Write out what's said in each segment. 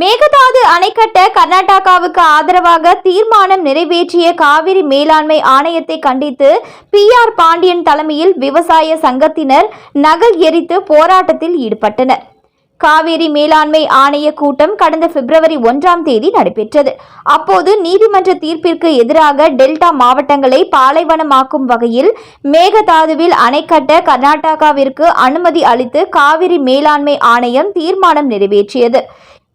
மேகதாது அணை கட்ட கர்நாடகாவுக்கு ஆதரவாக தீர்மானம் நிறைவேற்றிய காவிரி மேலாண்மை ஆணையத்தை கண்டித்து பி ஆர் பாண்டியன் தலைமையில் விவசாய சங்கத்தினர் நகல் எரித்து போராட்டத்தில் ஈடுபட்டனர். காவிரி மேலாண்மை ஆணைய கூட்டம் கடந்த பிப்ரவரி ஒன்றாம் தேதி நடைபெற்றது. அப்போது நீதிமன்ற தீர்ப்பிற்கு எதிராக டெல்டா மாவட்டங்களை பாலைவனமாக்கும் வகையில் மேகதாதுவில் அணை கட்ட கர்நாடகாவிற்கு அனுமதி அளித்து காவிரி மேலாண்மை ஆணையம் தீர்மானம் நிறைவேற்றியது.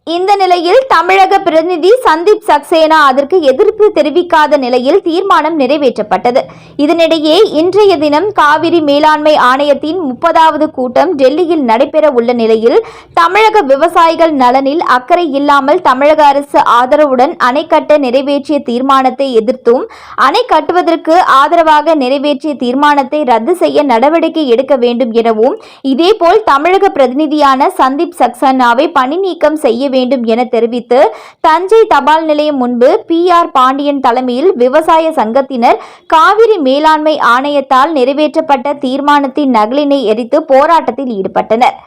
இந்த நிலையில் தமிழக பிரதிநிதி சந்தீப் சக்சேனா அதற்கு எதிர்ப்பு தெரிவிக்காத நிலையில் தீர்மானம் நிறைவேற்றப்பட்டது. இதனிடையே இன்றைய தினம் காவிரி மேலாண்மை ஆணையத்தின் முப்பதாவது கூட்டம் டெல்லியில் நடைபெற உள்ள நிலையில் தமிழக விவசாயிகள் நலனில் அக்கறை இல்லாமல் தமிழக அரசு ஆதரவுடன் அணை கட்ட நிறைவேற்றிய தீர்மானத்தை எதிர்த்தும் அணை கட்டுவதற்கு ஆதரவாக நிறைவேற்றிய தீர்மானத்தை ரத்து செய்ய நடவடிக்கை எடுக்க வேண்டும் எனவும் இதேபோல் தமிழக பிரதிநிதியான சந்தீப் சக்சேனாவை பணி நீக்கம் செய்ய வேண்டும் என தெரிவித்து தஞ்சை தபால் நிலையம் முன்பு பி ஆர் பாண்டியன் தலைமையில் விவசாய சங்கத்தினர் காவிரி மேலாண்மை ஆணையத்தால் நிறைவேற்றப்பட்ட தீர்மானத்தின் நகலினை எரித்து போராட்டத்தில் ஈடுபட்டனர்.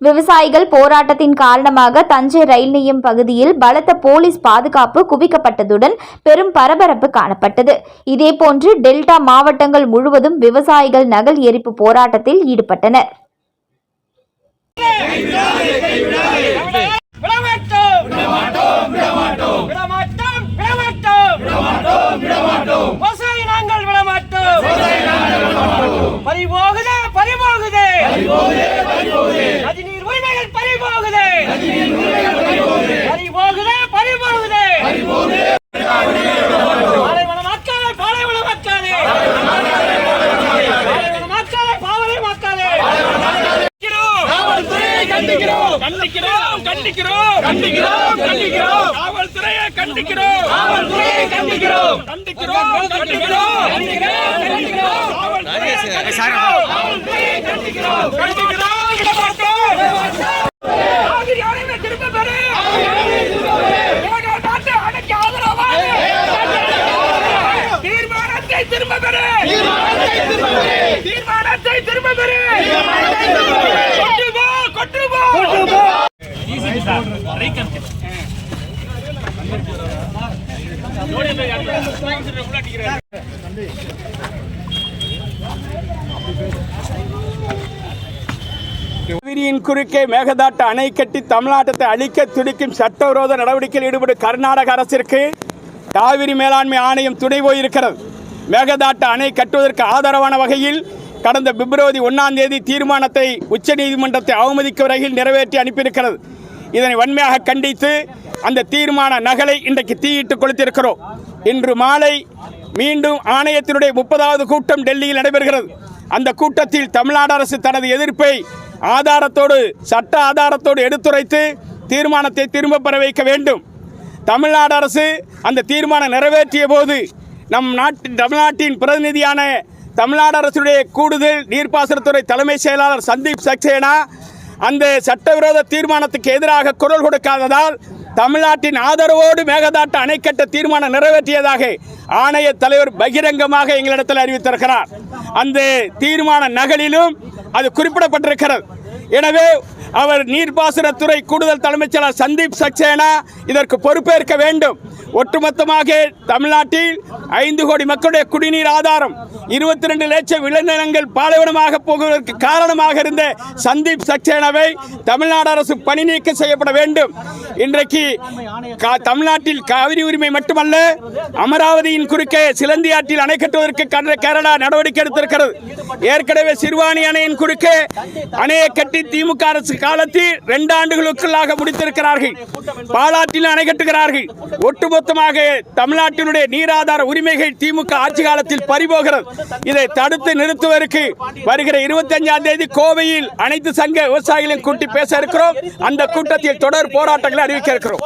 விவசாயிகள் போராட்டத்தின் காரணமாக தஞ்சை ரயில் நிலையம் பகுதியில் பலத்த போலீஸ் பாதுகாப்பு குவிக்கப்பட்டதுடன் பெரும் பரபரப்பு காணப்பட்டது. இதேபோன்று டெல்டா மாவட்டங்கள் முழுவதும் விவசாயிகள் நகல் எரிப்பு போராட்டத்தில் ஈடுபட்டனர். கண்டிக்கிறோம் கண்டிக்கிறோம் கண்டிக்கிறோம் கண்டிக்கிறோம் கண்டிக்கிறோம் காவல்துறையை கண்டிக்கிறோம் காவல்துறையை கண்டிக்கிறோம் கண்டிக்கிறோம் கண்டிக்கிறோம் கண்டிக்கிறோம் கண்டிக்கிறோம் காவல்துறையை கண்டிக்கிறோம் காவல்துறையை கண்டிக்கிறோம் கண்டிக்கிறோம் விடமாட்டோம் காவிரி அணைவை திரும்ப ஆதரவாக தீர்மானத்தை திரும்ப பெறு தீர்மானத்தை திரும்ப பெறு கொண்டு போ கொண்டு போ காவிரியின் குறுக்கே மேகதாட்டு அணை கட்டி தமிழ்நாட்டத்தை அழிக்க துடிக்கும் சட்டவிரோத நடவடிக்கையில் ஈடுபடும் கர்நாடக அரசிற்கு காவிரி மேலாண்மை ஆணையம் துணை போயிருக்கிறது. மேகதாட்டு அணை கட்டுவதற்கு ஆதரவான வகையில் கடந்த பிப்ரவரி ஒன்றாம் தேதி தீர்மானத்தை உச்சநீதிமன்றத்தை அவமதிக்கும் வகையில் நிறைவேற்றி அனுப்பியிருக்கிறது. இதனை வன்மையாக கண்டித்து அந்த தீர்மான நகலை இன்றைக்கு தீயிட்டு கொளுத்திருக்கிறோம் இன்று மாலை மீண்டும் ஆணையத்தினுடைய முப்பதாவது கூட்டம் டெல்லியில் நடைபெறுகிறது. அந்த கூட்டத்தில் தமிழ்நாடு அரசு தனது எதிர்ப்பை ஆதாரத்தோடு சட்ட ஆதாரத்தோடு எடுத்துரைத்து தீர்மானத்தை திரும்ப பெற வைக்க வேண்டும். தமிழ்நாடு அரசு அந்த தீர்மானம் நிறைவேற்றிய போது நம் நாட்டின் தமிழ்நாட்டின் பிரதிநிதியான தமிழ்நாடு அரசுடைய கூடுதல் நீர்ப்பாசனத்துறை தலைமை செயலாளர் சந்தீப் சக்சேனா அந்த சட்டவிரோத தீர்மானத்துக்கு எதிராக குரல் கொடுக்காததால் தமிழ்நாட்டின் ஆதரவோடு மேகதாட்டு அணை கட்ட தீர்மானம் நிறைவேற்றியதாக ஆணைய தலைவர் பகிரங்கமாக எங்களிடத்தில் அறிவித்திருக்கிறார். அந்த தீர்மான நகலிலும் அது குறிப்பிடப்பட்டிருக்கிறது. எனவே அவர் நீர்ப்பாசனத்துறை கூடுதல் தலைமைச் செயலாளர் சந்தீப் சக்சேனா இதற்கு பொறுப்பேற்க வேண்டும். ஒட்டுமொத்தமாக தமிழ்நாட்டில் ஐந்து கோடி மக்களுடைய குடிநீர் ஆதாரம் இருபத்தி ரெண்டு லட்சம் விளைநிலங்கள் பாலைவனமாக போகுவதற்கு காரணமாக இருந்த சந்தீப் சக்சேனாவை தமிழ்நாடு அரசு பணி நீக்கம் செய்யப்பட வேண்டும். இன்றைக்கு தமிழ்நாட்டில் காவிரி உரிமை மட்டுமல்ல அமராவதியின் குறுக்கே சிலந்தி ஆற்றில் அணை கட்டுவதற்கு கேரளா நடவடிக்கை எடுத்திருக்கிறது. ஏற்கனவே சிறுவாணி அணையின் குறுக்கே அணையை கட்டி திமுக அரசு காலத்தில் இரண்டு ஆண்டுகளுக்குள்ளாக முடித்திருக்கிறார்கள். பாலாற்றில் அணை கட்டுகிறார்கள். ஒட்டுமொத்தமாக தமிழ்நாட்டினுடைய நீராதார உரிமைகள் திமுக ஆட்சி காலத்தில் பறிபோகிறது. இதை தடுத்து நிறுத்துவதற்கு வருகிற இருபத்தி அஞ்சாம் தேதி கோவையில் அனைத்து சங்க விவசாயிகளையும் கூட்டி பேச இருக்கிறோம். அந்த கூட்டத்தில் தொடர் போராட்டங்களை அறிவிக்க இருக்கிறோம்.